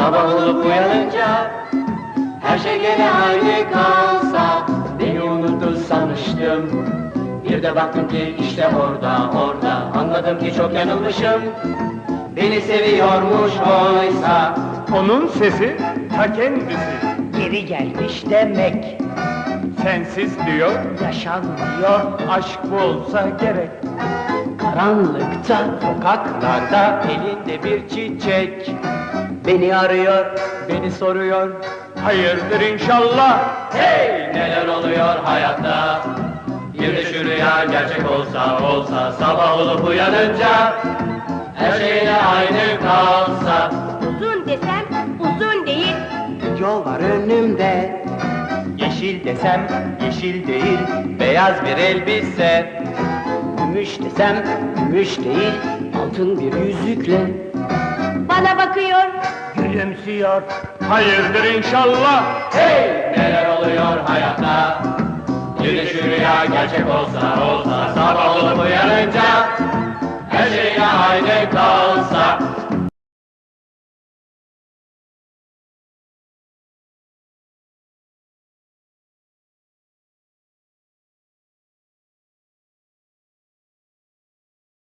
Sabah olup uyanınca her şey gene aynı kalsa. Beni unuttu sanmıştım. Bir de baktım ki işte orada orada. Anladım ki çok yanılmışım. Beni seviyormuş oysa Onun sesi ta kendisi. Geri gelmiş demek. Sensiz diyor, Yaşan diyor aşk bu olsa gerek. Karanlıkta sokaklarda elinde bir çiçek. Beni arıyor, beni soruyor. Hayırdır inşallah. Hey neler oluyor hayatta? Bir de şu rüya gerçek olsa olsa Sabah olup uyanınca Yol var önümde Yeşil desem yeşil değil Beyaz bir elbise Gümüş desem gümüş değil Altın bir yüzükle Bana bakıyor. Gülümsüyor. Hayırdır inşallah. Hey neler oluyor hayatta Bir de şu rüya gerçek olsa olsa Sabah olup uyanınca